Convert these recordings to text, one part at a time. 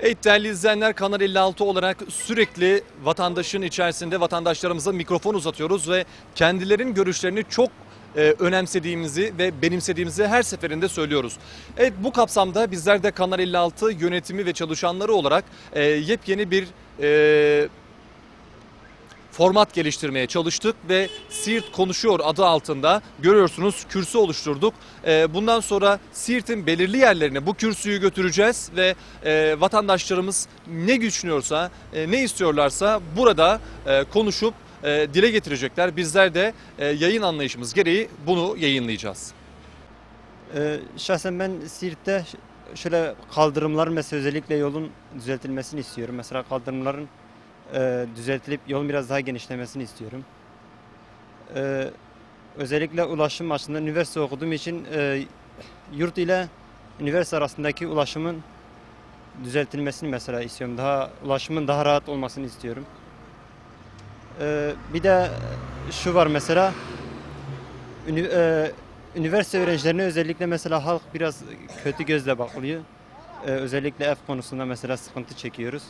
Evet değerli izleyenler Kanal 56 olarak sürekli vatandaşın içerisinde vatandaşlarımıza mikrofon uzatıyoruz ve kendilerinin görüşlerini çok e, önemsediğimizi ve benimsediğimizi her seferinde söylüyoruz. Evet bu kapsamda bizler de Kanal 56 yönetimi ve çalışanları olarak e, yepyeni bir e, format geliştirmeye çalıştık ve Siirt Konuşuyor adı altında görüyorsunuz kürsü oluşturduk. Ee, Bundan sonra Siirt'in belirli yerlerine bu kürsüyü götüreceğiz ve e, vatandaşlarımız ne düşünüyorsa, e, ne istiyorlarsa burada e, konuşup dile getirecekler. Bizler de yayın anlayışımız gereği bunu yayınlayacağız. Ee, şahsen ben Siirt'te şöyle kaldırımların mesela özellikle yolun düzeltilmesini istiyorum. Mesela kaldırımların e, düzeltilip yolun biraz daha genişlemesini istiyorum. Ee, özellikle ulaşım açısından üniversite okuduğum için e, yurt ile üniversite arasındaki ulaşımın düzeltilmesini mesela istiyorum. Daha ulaşımın daha rahat olmasını istiyorum. Ee, bir de şu var mesela ünü- e, üniversite öğrencilerine özellikle mesela halk biraz kötü gözle bakılıyor. Ee, özellikle ev konusunda mesela sıkıntı çekiyoruz.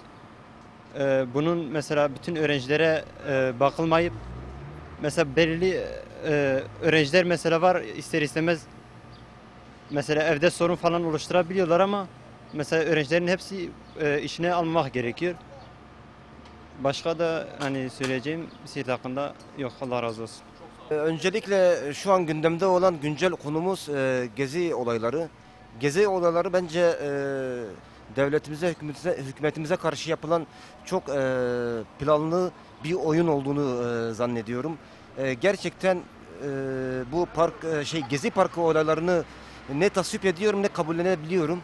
Ee, bunun mesela bütün öğrencilere e, bakılmayıp mesela belirli e, öğrenciler mesela var ister istemez mesela evde sorun falan oluşturabiliyorlar ama mesela öğrencilerin hepsi e, işine almak gerekiyor. Başka da hani söyleyeceğim Siirt hakkında yok Allah razı olsun. Ee, Öncelikle şu an gündemde olan güncel konumuz e, gezi olayları. Gezi olayları bence e, devletimize, hükümetimize, hükümetimize karşı yapılan çok e, planlı bir oyun olduğunu e, zannediyorum. E, gerçekten e, bu park e, şey gezi parkı olaylarını ne tasvip ediyorum ne kabullenebiliyorum.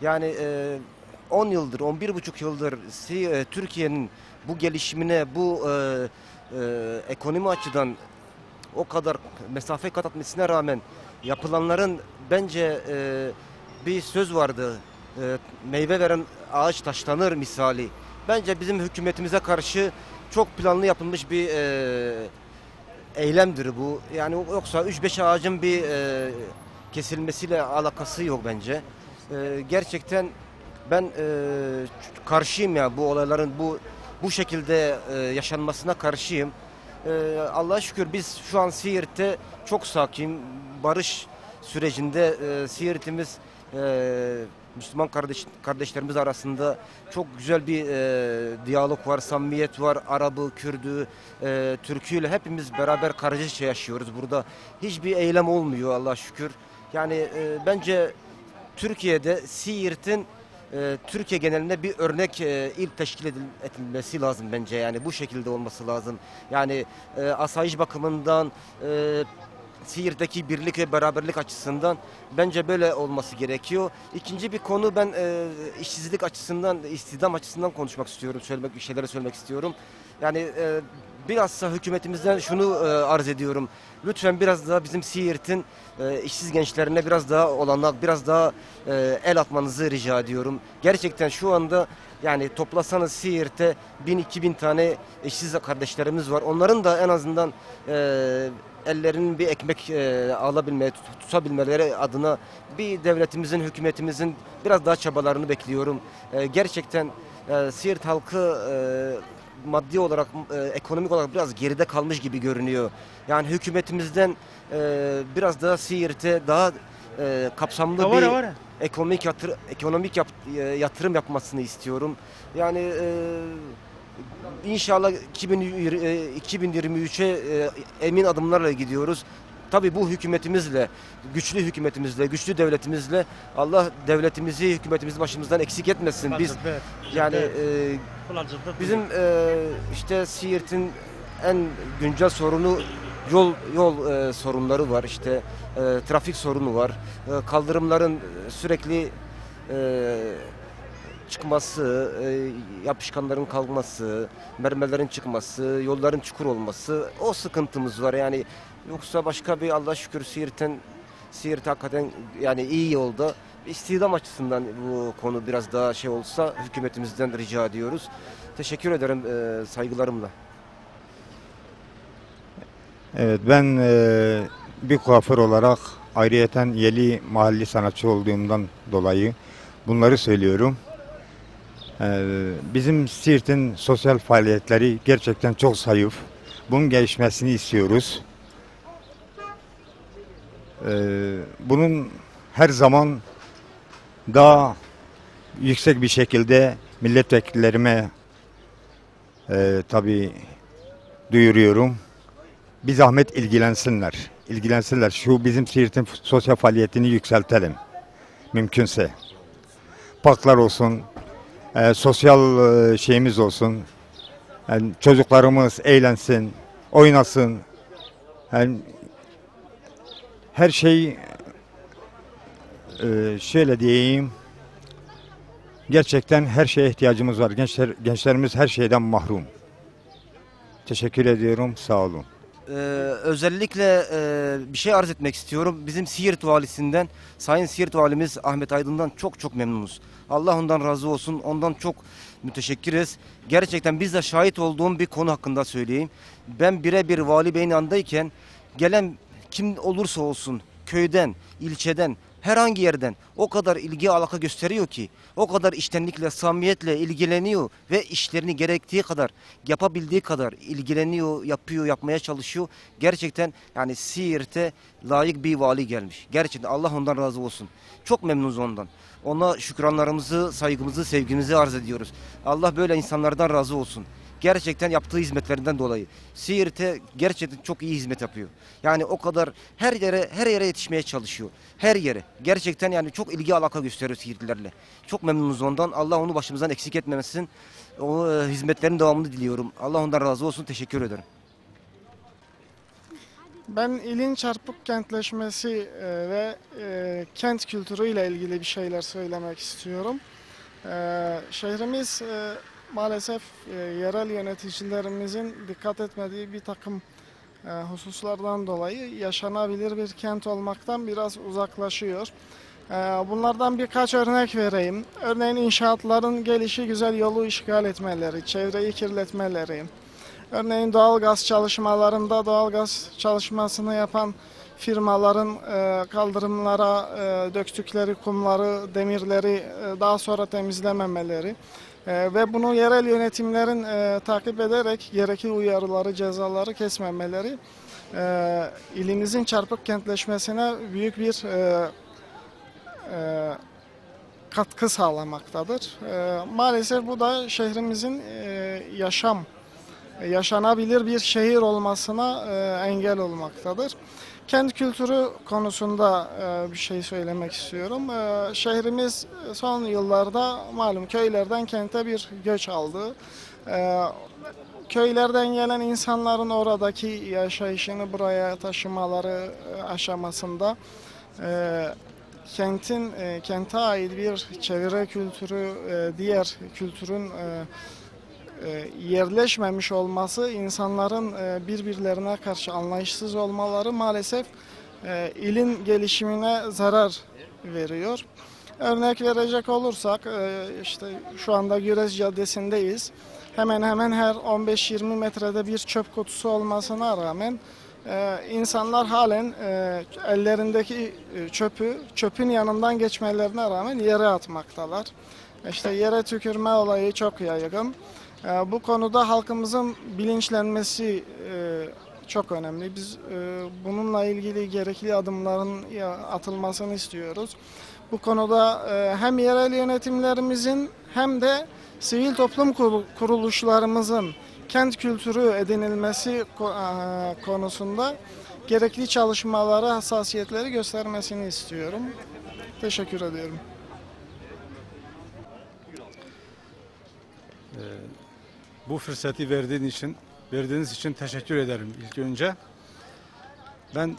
Yani e, 10 yıldır, 11 buçuk yıldır e, Türkiye'nin bu gelişimine, bu e, e, ekonomi açıdan o kadar mesafe kat etmesine rağmen yapılanların bence e, bir söz vardı. E, meyve veren ağaç taşlanır misali. Bence bizim hükümetimize karşı çok planlı yapılmış bir e, eylemdir bu. Yani yoksa 3-5 ağacın bir e, kesilmesiyle alakası yok bence. E, gerçekten ben e, karşıyım ya bu olayların bu bu şekilde e, yaşanmasına karşıyım. Ee, Allah'a şükür biz şu an Siirt'te çok sakin, barış sürecinde e, Siirt'imiz e, Müslüman kardeş, kardeşlerimiz arasında çok güzel bir e, diyalog var, samimiyet var. Arabı, Kürdü, e, Türküyle hepimiz beraber kardeşçe yaşıyoruz burada. Hiçbir eylem olmuyor Allah'a şükür. Yani e, bence Türkiye'de Siirt'in e, Türkiye genelinde bir örnek e, il teşkil edil- edilmesi lazım bence yani bu şekilde olması lazım. Yani e, asayiş bakımından e, Siirt'teki birlik ve beraberlik açısından bence böyle olması gerekiyor. İkinci bir konu ben e, işsizlik açısından, istihdam açısından konuşmak istiyorum, söylemek bir şeyleri söylemek istiyorum. Yani e, bilhassa hükümetimizden şunu e, arz ediyorum. Lütfen biraz daha bizim Siirt'in e, işsiz gençlerine biraz daha olanak, biraz daha e, el atmanızı rica ediyorum. Gerçekten şu anda yani toplasanız Siirt'te 1000-2000 tane işsiz kardeşlerimiz var. Onların da en azından e, ellerinin bir ekmek e, alabilmeye, tut- tutabilmeleri adına bir devletimizin, hükümetimizin biraz daha çabalarını bekliyorum. E, gerçekten e, Siirt halkı e, maddi olarak, e, ekonomik olarak biraz geride kalmış gibi görünüyor. Yani hükümetimizden e, biraz daha Siirt'e daha e, kapsamlı bir ekonomik yatır, ekonomik yap- e, yatırım yapmasını istiyorum. Yani e, inşallah 2020 e, 2023'e e, emin adımlarla gidiyoruz. Tabii bu hükümetimizle, güçlü hükümetimizle, güçlü devletimizle Allah devletimizi, hükümetimizi başımızdan eksik etmesin. Biz yani e, Bizim e, işte Siirt'in en güncel sorunu yol yol e, sorunları var işte e, trafik sorunu var E, kaldırımların sürekli e, çıkması e, yapışkanların kalkması mermerlerin çıkması yolların çukur olması o sıkıntımız var yani yoksa başka bir Allah şükür Siirt'in Siirt hakikaten yani iyi yolda İstihdam açısından bu konu biraz daha şey olsa hükümetimizden rica ediyoruz. Teşekkür ederim e, saygılarımla. Evet ben eee, bir kuaför olarak ayrıyeten Yeli mahalli sanatçı olduğumdan dolayı bunları söylüyorum. Ee, bizim Siirt'in sosyal faaliyetleri gerçekten çok zayıf. Bunun gelişmesini istiyoruz. Ee, bunun her zaman daha yüksek bir şekilde milletvekillerime e, tabii duyuruyorum. Bir zahmet ilgilensinler. İlgilensinler. Şu bizim Siirt'in sosyal faaliyetini yükseltelim. Mümkünse. Parklar olsun, e, sosyal e, şeyimiz olsun. Yani çocuklarımız eğlensin, oynasın. Yani her şey e, şöyle diyeyim. Gerçekten her şeye ihtiyacımız var. Gençler, gençlerimiz her şeyden mahrum. Teşekkür ediyorum. Sağ olun. Ee, özellikle e, bir şey arz etmek istiyorum. Bizim Siirt valisinden, Sayın Siirt valimiz Ahmet Aydın'dan çok çok memnunuz. Allah ondan razı olsun. Ondan çok müteşekkiriz. Gerçekten biz de şahit olduğum bir konu hakkında söyleyeyim. Ben birebir vali beyin yanındayken gelen kim olursa olsun köyden, ilçeden, herhangi yerden o kadar ilgi alaka gösteriyor ki, o kadar iştenlikle, samimiyetle ilgileniyor ve işlerini gerektiği kadar, yapabildiği kadar ilgileniyor, yapıyor, yapmaya çalışıyor. Gerçekten yani Siirt'e layık bir vali gelmiş. Gerçekten Allah ondan razı olsun. Çok memnunuz ondan. Ona şükranlarımızı, saygımızı, sevgimizi arz ediyoruz. Allah böyle insanlardan razı olsun. Gerçekten yaptığı hizmetlerinden dolayı. Siirt'e gerçekten çok iyi hizmet yapıyor. Yani o kadar her yere her yere yetişmeye çalışıyor. Her yere. Gerçekten yani çok ilgi alaka gösteriyor Siirtlilerle. Çok memnunuz ondan. Allah onu başımızdan eksik etmemesin. O e, hizmetlerin devamını diliyorum. Allah ondan razı olsun. Teşekkür ederim. Ben ilin çarpık kentleşmesi e, ve e, kent kültürüyle ilgili bir şeyler söylemek istiyorum. Şehrimiz maalesef e, yerel yöneticilerimizin dikkat etmediği bir takım e, hususlardan dolayı yaşanabilir bir kent olmaktan biraz uzaklaşıyor. E, bunlardan birkaç örnek vereyim. Örneğin inşaatların gelişi güzel yolu işgal etmeleri, çevreyi kirletmeleri, Örneğin doğal gaz çalışmalarında doğal gaz çalışmasını yapan firmaların e, kaldırımlara e, döktükleri kumları, demirleri e, daha sonra temizlememeleri e, ve bunu yerel yönetimlerin e, takip ederek gerekli uyarıları, cezaları kesmemeleri e, ilimizin çarpık kentleşmesine büyük bir e, e, katkı sağlamaktadır. E, maalesef bu da şehrimizin e, yaşam yaşanabilir bir şehir olmasına e, engel olmaktadır. Kent kültürü konusunda e, bir şey söylemek istiyorum. E, şehrimiz son yıllarda malum köylerden kente bir göç aldı. E, köylerden gelen insanların oradaki yaşayışını buraya taşımaları aşamasında kentin kente ait bir çevre kültürü, diğer kültürün yerleşmemiş olması insanların e, birbirlerine karşı anlayışsız olmaları maalesef e, ilin gelişimine zarar veriyor. Örnek verecek olursak e, işte şu anda Güres Caddesi'ndeyiz. Hemen hemen her 15-20 metrede bir çöp kutusu olmasına rağmen e, insanlar halen e, ellerindeki e, çöpü çöpün yanından geçmelerine rağmen yere atmaktalar. İşte yere tükürme olayı çok yaygın. E, Bu konuda halkımızın bilinçlenmesi e, çok önemli. Biz e, bununla ilgili gerekli adımların atılmasını istiyoruz. Bu konuda e, hem yerel yönetimlerimizin hem de sivil toplum kurul- kuruluşlarımızın kent kültürü edinilmesi ko- konusunda gerekli çalışmaları, hassasiyetleri göstermesini istiyorum. Teşekkür ediyorum. Bu fırsatı verdiğin için, verdiğiniz için teşekkür ederim ilk önce. Ben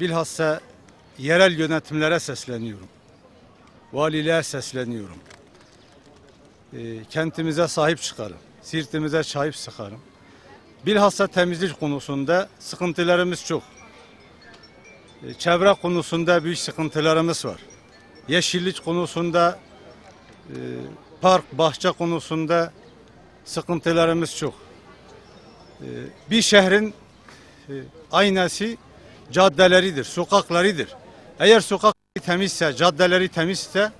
bilhassa yerel yönetimlere sesleniyorum. Valiliğe sesleniyorum. Ee, kentimize sahip çıkarın. Sirtimize sahip çıkarın. Bilhassa temizlik konusunda sıkıntılarımız çok. Ee, çevre konusunda büyük sıkıntılarımız var. Yeşillik konusunda, e, park, bahçe konusunda sıkıntılarımız çok. Ee, Bir şehrin e, aynası caddeleridir, sokaklarıdır. Eğer sokak temizse, caddeleri temizse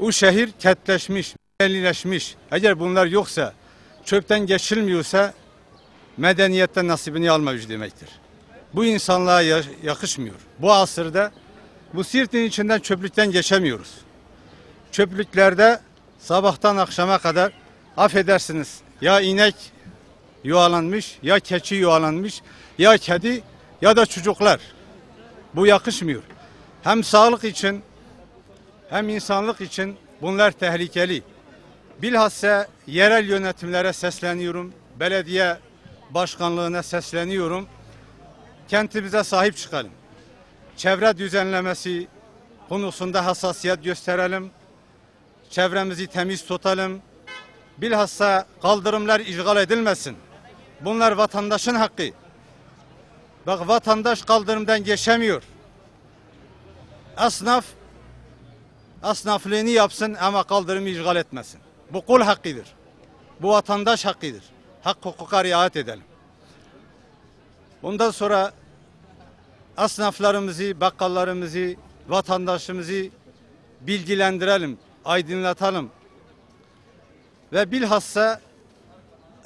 o şehir ketleşmiş, Ellileşmiş. Eğer bunlar yoksa, çöpten geçilmiyorsa medeniyetten nasibini almamış demektir. Bu insanlığa ya- yakışmıyor. Bu asırda bu Siirt'in içinden çöplükten geçemiyoruz. Çöplüklerde sabahtan akşama kadar affedersiniz ya inek yuvalanmış ya keçi yuvalanmış ya kedi ya da çocuklar. Bu yakışmıyor. Hem sağlık için hem insanlık için bunlar tehlikeli. Bilhassa yerel yönetimlere sesleniyorum. Belediye başkanlığına sesleniyorum. Kentimize sahip çıkalım. Çevre düzenlemesi konusunda hassasiyet gösterelim. Çevremizi temiz tutalım. Bilhassa kaldırımlar işgal edilmesin. Bunlar vatandaşın hakkı. Bak vatandaş kaldırımdan geçemiyor. Esnaf asnaflığını yapsın ama kaldırımı işgal etmesin. Bu kul hakkıdır. Bu vatandaş hakkıdır. Hak hukuka riayet edelim. Ondan sonra asnaflarımızı, bakkallarımızı, vatandaşımızı bilgilendirelim, aydınlatalım. Ve bilhassa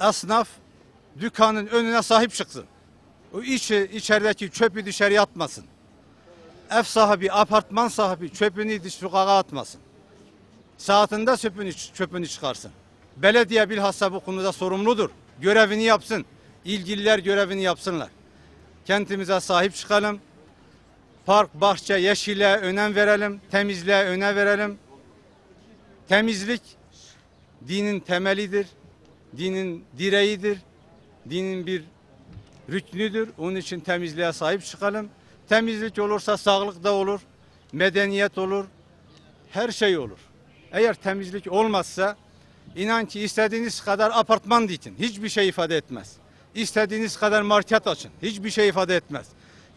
esnaf dükkanın önüne sahip çıksın. O içi, içerideki çöpü dışarıya atmasın ev sahibi, apartman sahibi çöpünü sokağa atmasın. Saatinde çöpünü, çöpünü çıkarsın. Belediye bilhassa bu konuda sorumludur. Görevini yapsın. İlgililer görevini yapsınlar. Kentimize sahip çıkalım. Park, bahçe, yeşile önem verelim. Temizliğe önem verelim. Temizlik dinin temelidir. Dinin direğidir. Dinin bir rüknüdür. Onun için temizliğe sahip çıkalım. Temizlik olursa sağlık da olur, medeniyet olur, her şey olur. Eğer temizlik olmazsa inan ki istediğiniz kadar apartman dikin, hiçbir şey ifade etmez. İstediğiniz kadar market açın, hiçbir şey ifade etmez.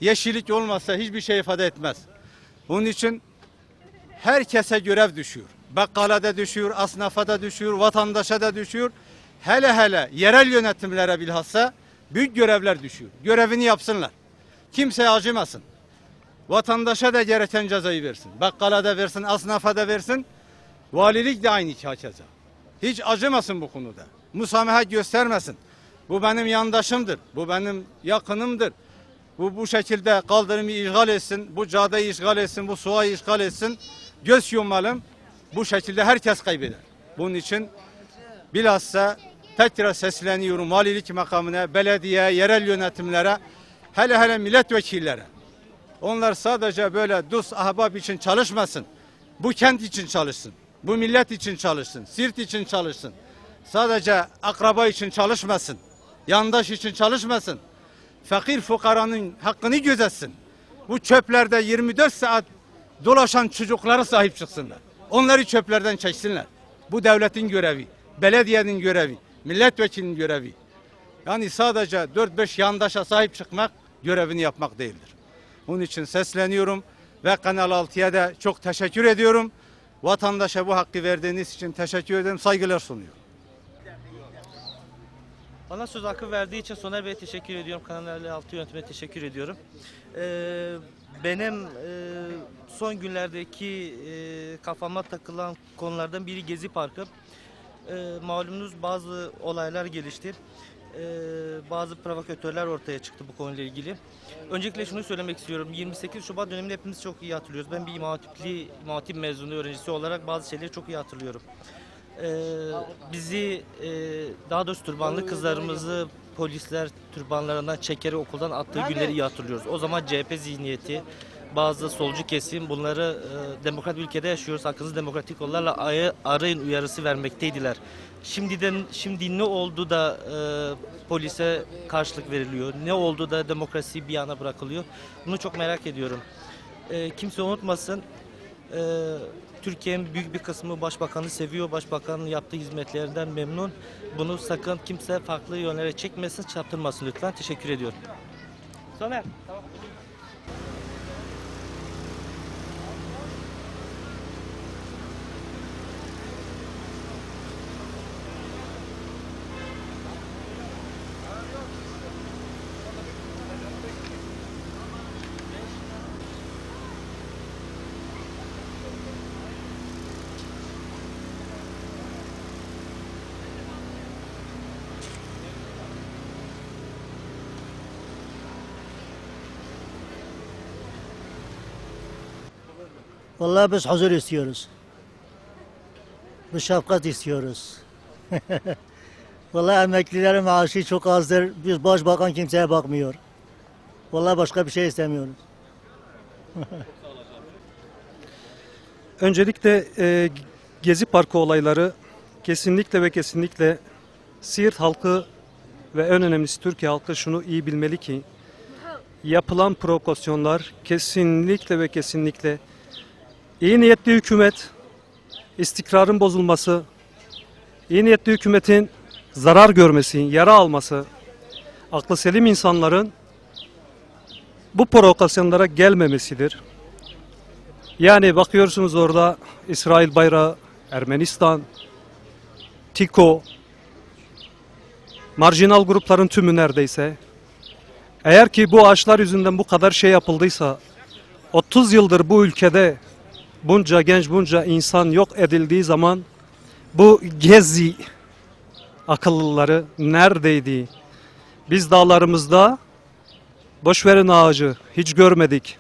Yeşillik olmazsa hiçbir şey ifade etmez. Onun için herkese görev düşüyor. Bakkala da düşüyor, asnafa da düşüyor, vatandaşa da düşüyor. Hele hele yerel yönetimlere bilhassa büyük görevler düşüyor. Görevini yapsınlar. Kimseye acımasın. Vatandaşa da gereken cezayı versin. Bakkala da versin, asnafa da versin. Valilik de aynı hakeza. Hiç acımasın bu konuda. Musamaha göstermesin. Bu benim yandaşımdır. Bu benim yakınımdır. Bu bu şekilde kaldırımı işgal etsin, bu caddeyi işgal etsin, bu suayı işgal etsin. Göz yumalım. Bu şekilde herkes kaybeder. Bunun için bilhassa tekrar sesleniyorum valilik makamına, belediye, yerel yönetimlere, hele hele milletvekillere. Onlar sadece böyle dus ahbap için çalışmasın. Bu kent için çalışsın. Bu millet için çalışsın. Sirt için çalışsın. Sadece akraba için çalışmasın. Yandaş için çalışmasın. Fakir fukaranın hakkını gözetsin. Bu çöplerde 24 saat dolaşan çocuklara sahip çıksınlar. Onları çöplerden çeksinler. Bu devletin görevi, belediyenin görevi, milletvekilinin görevi. Yani sadece 4-5 yandaşa sahip çıkmak görevini yapmak değildir. Onun için sesleniyorum ve Kanal 6'ya da çok teşekkür ediyorum. Vatandaşa bu hakkı verdiğiniz için teşekkür ederim, saygılar sunuyorum. Bana söz hakkı verdiği için Soner Bey'e teşekkür ediyorum. Kanal 56 yönetimine teşekkür ediyorum. Ee, benim e, son günlerdeki e, kafama takılan konulardan biri Gezi Parkı. E, malumunuz bazı olaylar gelişti. E, bazı provokatörler ortaya çıktı bu konuyla ilgili. Öncelikle şunu söylemek istiyorum. 28 Şubat dönemini hepimiz çok iyi hatırlıyoruz. Ben bir İmam Hatipli, İmam mezunu öğrencisi olarak bazı şeyleri çok iyi hatırlıyorum. Ee, bizi e, daha doğrusu türbanlı kızlarımızı polisler türbanlarından çekerek okuldan attığı günleri iyi hatırlıyoruz. O zaman CHP zihniyeti, bazı solcu kesim bunları e, demokrat bir ülkede yaşıyoruz. Hakkınızı demokratik yollarla ayı- arayın uyarısı vermekteydiler. Şimdiden şimdi ne oldu da e, polise karşılık veriliyor? Ne oldu da demokrasi bir yana bırakılıyor? Bunu çok merak ediyorum. E, kimse unutmasın. e, Türkiye'nin büyük bir kısmı başbakanı seviyor. Başbakanın yaptığı hizmetlerinden memnun. Bunu sakın kimse farklı yönlere çekmesin, çarptırmasın lütfen. Teşekkür ediyorum. Soner. Vallahi biz huzur istiyoruz. Biz şefkat istiyoruz. Vallahi emeklilerin maaşı çok azdır. Biz başbakan kimseye bakmıyor. Vallahi başka bir şey istemiyoruz. Öncelikle e, Gezi Parkı olayları kesinlikle ve kesinlikle Siirt halkı ve en önemlisi Türkiye halkı şunu iyi bilmeli ki yapılan provokasyonlar kesinlikle ve kesinlikle iyi niyetli hükümet, istikrarın bozulması, iyi niyetli hükümetin zarar görmesi, yara alması, aklı selim insanların bu provokasyonlara gelmemesidir. Yani bakıyorsunuz orada İsrail bayrağı, Ermenistan, TİKO, marjinal grupların tümü neredeyse. Eğer ki bu ağaçlar yüzünden bu kadar şey yapıldıysa, 30 yıldır bu ülkede bunca genç, bunca insan yok edildiği zaman bu gezi akıllıları neredeydi? Biz dağlarımızda boş verin ağacı hiç görmedik.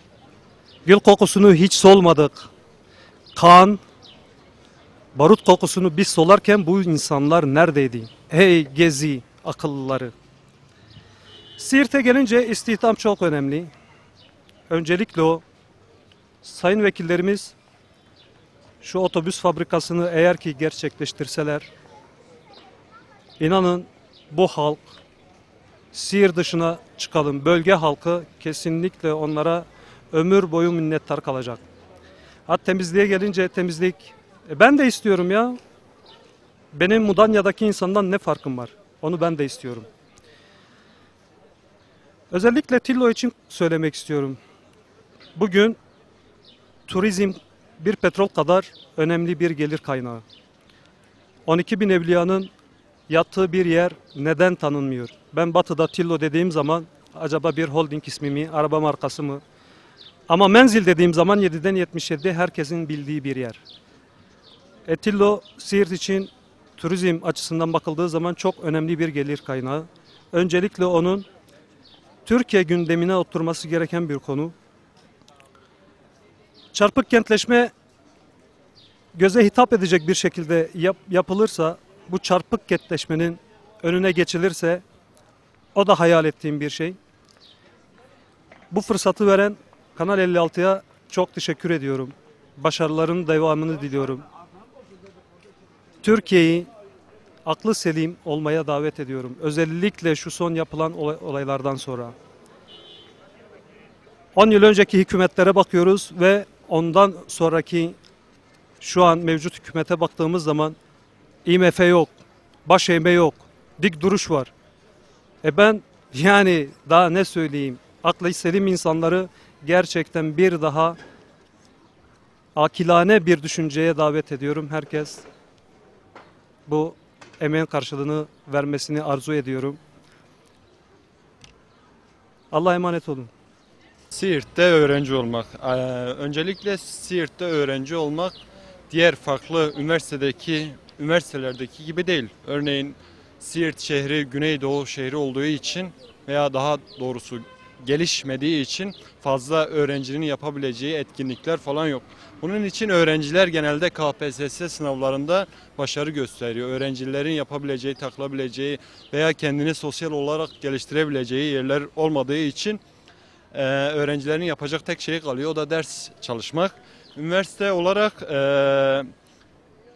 Gül kokusunu hiç solmadık. Kan, barut kokusunu biz solarken bu insanlar neredeydi? Hey gezi akıllıları. Siirt'e gelince istihdam çok önemli. Öncelikle o sayın vekillerimiz şu otobüs fabrikasını eğer ki gerçekleştirseler inanın bu halk Siirt dışına çıkalım bölge halkı kesinlikle onlara ömür boyu minnettar kalacak. Ha temizliğe gelince temizlik e, ben de istiyorum ya. Benim Mudanya'daki insandan ne farkım var? Onu ben de istiyorum. Özellikle Tillo için söylemek istiyorum. Bugün turizm bir petrol kadar önemli bir gelir kaynağı. 12 bin evliyanın yattığı bir yer neden tanınmıyor? Ben Batı'da Tillo dediğim zaman acaba bir holding ismi mi, araba markası mı? Ama menzil dediğim zaman 7'den 77 herkesin bildiği bir yer. Etillo Siirt için turizm açısından bakıldığı zaman çok önemli bir gelir kaynağı. Öncelikle onun Türkiye gündemine oturması gereken bir konu. Çarpık kentleşme göze hitap edecek bir şekilde yap- yapılırsa, bu çarpık kentleşmenin önüne geçilirse o da hayal ettiğim bir şey. Bu fırsatı veren Kanal 56'ya çok teşekkür ediyorum. Başarıların devamını diliyorum. Türkiye'yi aklı selim olmaya davet ediyorum. Özellikle şu son yapılan olay- olaylardan sonra. 10 yıl önceki hükümetlere bakıyoruz ve ondan sonraki şu an mevcut hükümete baktığımız zaman IMF yok, baş eğme yok, dik duruş var. E ben yani daha ne söyleyeyim? Aklı selim insanları gerçekten bir daha akilane bir düşünceye davet ediyorum. Herkes bu emeğin karşılığını vermesini arzu ediyorum. Allah'a emanet olun. Siirt'te öğrenci olmak. Ee, öncelikle Siirt'te öğrenci olmak diğer farklı üniversitedeki üniversitelerdeki gibi değil. Örneğin Siirt şehri Güneydoğu şehri olduğu için veya daha doğrusu gelişmediği için fazla öğrencinin yapabileceği etkinlikler falan yok. Bunun için öğrenciler genelde KPSS sınavlarında başarı gösteriyor. Öğrencilerin yapabileceği, takılabileceği veya kendini sosyal olarak geliştirebileceği yerler olmadığı için e, öğrencilerin yapacak tek şey kalıyor. O da ders çalışmak. Üniversite olarak e,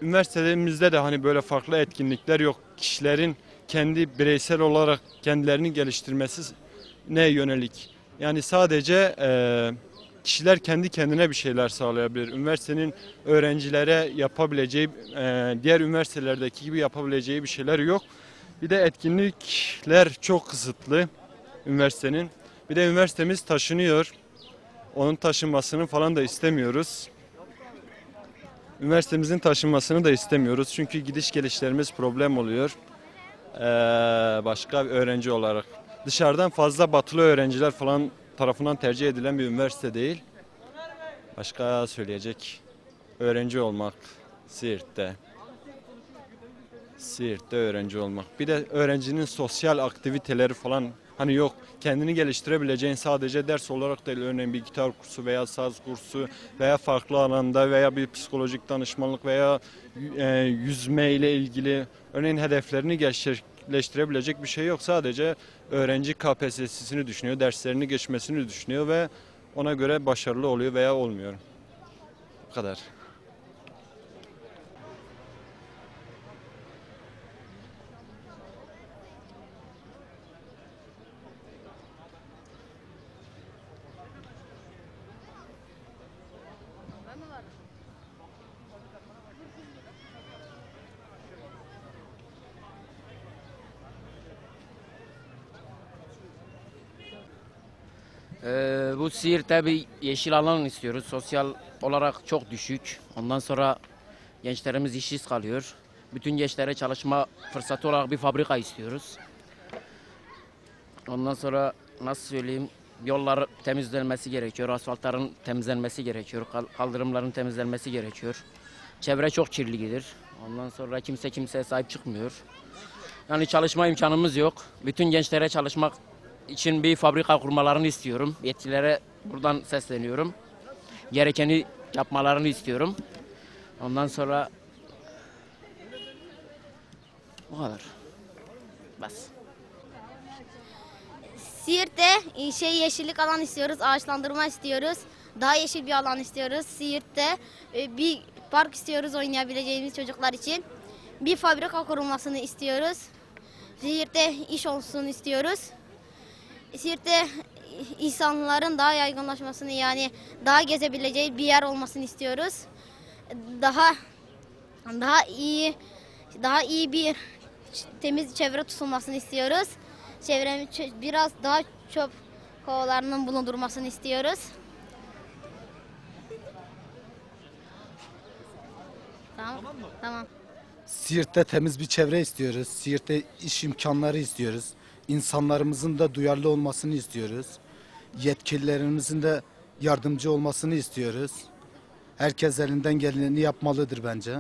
üniversitemizde de hani böyle farklı etkinlikler yok. Kişilerin kendi bireysel olarak kendilerini geliştirmesi ne yönelik. Yani sadece e, kişiler kendi kendine bir şeyler sağlayabilir. Üniversitenin öğrencilere yapabileceği, e, diğer üniversitelerdeki gibi yapabileceği bir şeyler yok. Bir de etkinlikler çok kısıtlı üniversitenin. Bir de üniversitemiz taşınıyor. Onun taşınmasını falan da istemiyoruz. Üniversitemizin taşınmasını da istemiyoruz. Çünkü gidiş gelişlerimiz problem oluyor. Ee, başka bir öğrenci olarak. Dışarıdan fazla batılı öğrenciler falan tarafından tercih edilen bir üniversite değil. Başka söyleyecek öğrenci olmak Siirt'te. Siirt'te öğrenci olmak. Bir de öğrencinin sosyal aktiviteleri falan Hani yok kendini geliştirebileceğin sadece ders olarak değil örneğin bir gitar kursu veya saz kursu veya farklı alanda veya bir psikolojik danışmanlık veya e, yüzme ile ilgili örneğin hedeflerini gerçekleştirebilecek bir şey yok. Sadece öğrenci KPSS'sini düşünüyor, derslerini geçmesini düşünüyor ve ona göre başarılı oluyor veya olmuyor. Bu kadar. Ee, bu Siirt'te bir yeşil alan istiyoruz. Sosyal olarak çok düşük. Ondan sonra gençlerimiz işsiz kalıyor. Bütün gençlere çalışma fırsatı olarak bir fabrika istiyoruz. Ondan sonra nasıl söyleyeyim yollar temizlenmesi gerekiyor. Asfaltların temizlenmesi gerekiyor. kal- Kaldırımların temizlenmesi gerekiyor. Çevre çok kirlidir. Ondan sonra kimse kimseye sahip çıkmıyor. Yani çalışma imkanımız yok. Bütün gençlere çalışmak için bir fabrika kurmalarını istiyorum. Yetkililere buradan sesleniyorum. Gerekeni yapmalarını istiyorum. Ondan sonra bu kadar. Bas. Siirt'te şey yeşillik alan istiyoruz, ağaçlandırma istiyoruz. Daha yeşil bir alan istiyoruz. Siirt'te e, bir park istiyoruz oynayabileceğimiz çocuklar için. Bir fabrika kurulmasını istiyoruz. Siirt'te iş olsun istiyoruz. Siirt'te insanların daha yaygınlaşmasını yani daha gezebileceği bir yer olmasını istiyoruz. Daha daha iyi daha iyi bir temiz çevre tutulmasını istiyoruz. Çevremi biraz daha çöp kovalarının bulundurmasını istiyoruz. Tamam. Tamam. Siirt'te temiz bir çevre istiyoruz. Siirt'te iş imkanları istiyoruz. İnsanlarımızın da duyarlı olmasını istiyoruz. Yetkililerimizin de yardımcı olmasını istiyoruz. Herkes elinden geleni yapmalıdır bence.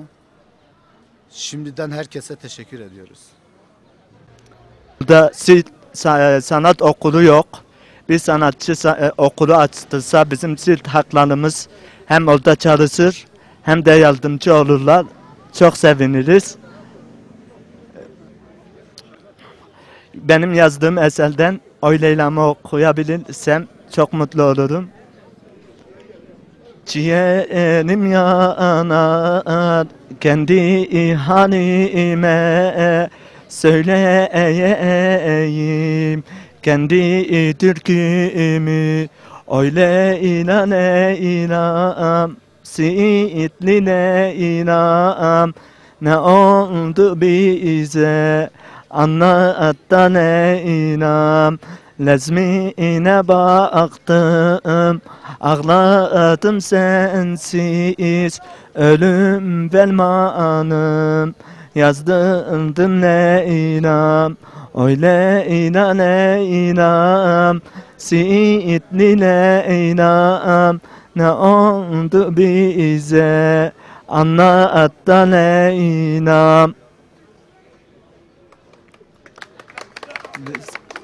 Şimdiden herkese teşekkür ediyoruz. Burada sa- sanat okulu yok. Bir sanatçı sa- e, okulu açtırsa bizim Siirt haklarımız hem orada çalışır hem de yardımcı olurlar. Çok seviniriz. Benim yazdığım eserden Oy Leyla'mı okuyabilirsem çok mutlu olurum. Ciğerim yanar kendi halime söyleyeyim. Kendi türkümü Oy Leyla Leyla'm Siitli Leyla'm Ne oldu bize anlat da Leyla'm Lezmine baktım. Ağladım sensiz Ölüm velmanım. Yazdırdım Leyla'm Oy Leyla Leyla'm Siitli Leyla'm Ne oldu bize? Anlat da Leyla'm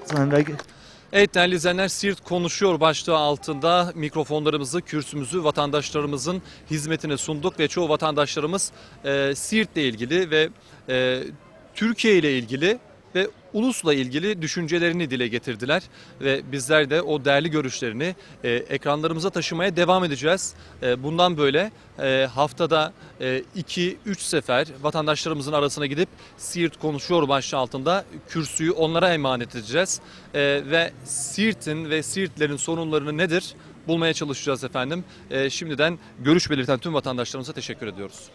Sonra Evet değerli izleyenler Siirt konuşuyor başlığı altında mikrofonlarımızı, kürsümüzü vatandaşlarımızın hizmetine sunduk ve çoğu vatandaşlarımız e, Siirt'le ilgili ve e, Türkiye ile ilgili ulusla ilgili düşüncelerini dile getirdiler ve bizler de o değerli görüşlerini e, ekranlarımıza taşımaya devam edeceğiz. E, bundan böyle e, haftada 2-3 sefer vatandaşlarımızın arasına gidip Siirt konuşuyor başlığı altında kürsüyü onlara emanet edeceğiz. E, ve Siirt'in ve Siirtlerin sorunlarını nedir bulmaya çalışacağız efendim. E, şimdiden görüş belirten tüm vatandaşlarımıza teşekkür ediyoruz.